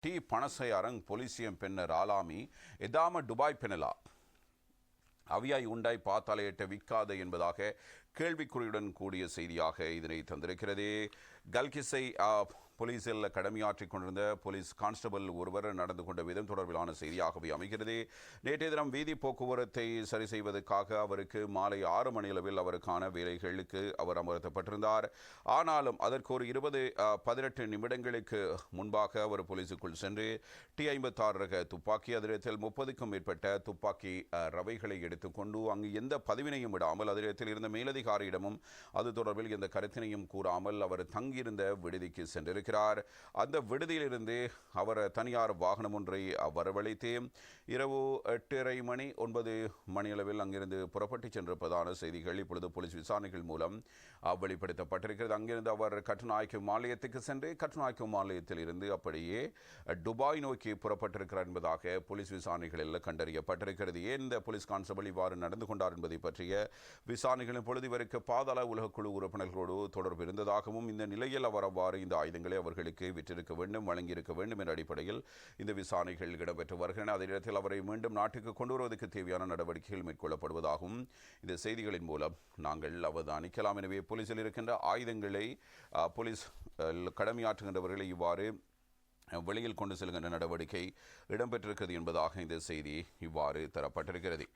D பணசையாரங் பொலிசியம் பென்னர் ஆலாமி எதாம Dubai பெனலா? அவியாய் உண்டாய் பார்த்தாலே எட்ட விற்காத என்பதாக கேள்விக்குறியுடன் கூடிய செய்தியாக இதனை தந்திருக்கிறது. கல்கிசை போலீஸில் கடமையாற்றிக் கொண்டிருந்த போலீஸ் கான்ஸ்டபிள் ஒருவர் நடந்து கொண்ட விதம் தொடர்பிலான செய்தியாகவே அமைகிறது. நேற்றைய தினம் வீதி போக்குவரத்தை சரி செய்வதற்காக அவருக்கு மாலை ஆறு மணியளவில் அவருக்கான வேலைகளுக்கு அவர் அமர்த்தப்பட்டிருந்தார். ஆனாலும் அதற்கு ஒரு இருபது பதினெட்டு நிமிடங்களுக்கு முன்பாக அவர் போலீஸுக்குள் சென்று டி ஐம்பத்தாறு ரக துப்பாக்கி அதிரத்தில் முப்பதுக்கும் மேற்பட்ட துப்பாக்கி ரவைகளை எடுத்துக்கொண்டு அங்கு எந்த பதிவினையும் விடாமல் அதிரத்தில் இருந்த மேலதிகாரியிடமும் அது தொடர்பில் எந்த கருத்தினையும் கூறாமல் அவர் தங்கியிருந்த விடுதிக்கு சென்றிருக்கிறார். அந்த விடுதியிலிருந்து அவர் தனியார் வாகனம் ஒன்றை வரவழைத்து இரவு எட்டரை மணி ஒன்பது மணியளவில் அங்கிருந்து புறப்பட்டு சென்றிருப்பதான செய்திகள் இப்பொழுது போலீஸ் விசாரணைகள் மூலம் வெளிப்படுத்தப்பட்டிருக்கிறது. அங்கிருந்து அவர் கட்டுநாயக்கம் ஆலயத்துக்கு சென்று கட்டுநாயக்கம் ஆலயத்தில் இருந்து அப்படியே துபாய் நோக்கி புறப்பட்டிருக்கிறார் என்பதாக போலீஸ் விசாரணைகளில் கண்டறியப்பட்டிருக்கிறது. ஏன் இந்த போலீஸ் கான்ஸ்டபிள் இவ்வாறு நடந்து கொண்டார் என்பதை பற்றிய விசாரணைகளின் பொழுது இவருக்கு பாதாள உலகக்குழு உறுப்பினர்களோடு தொடர்பு இருந்ததாகவும் இந்த நிலையில் அவர் அவ்வாறு இந்த ஆயுதங்களை அவர்களுக்கு விற்றிருக்க வேண்டும் வழங்கியிருக்க வேண்டும் என்ற அடிப்படையில் இந்த விசாரணைகள் இடம்பெற்று வருகின்றன. அதே நேரத்தில் அவரை மீண்டும் நாட்டுக்கு கொண்டு வருவதற்கு தேவையான நடவடிக்கைகள் மேற்கொள்ளப்படுவதாகவும் இந்த செய்திகளின் மூலம் நாங்கள் அவதானிக்கலாம். எனவே போலீஸில் இருக்கின்ற ஆயுதங்களை போலீஸ் கடமையாற்றுகின்றவர்களை இவ்வாறு வெளியில் கொண்டு செல்கின்ற நடவடிக்கை இடம்பெற்றிருக்கிறது என்பதாக இந்த செய்தி இவ்வாறு தரப்பட்டிருக்கிறது.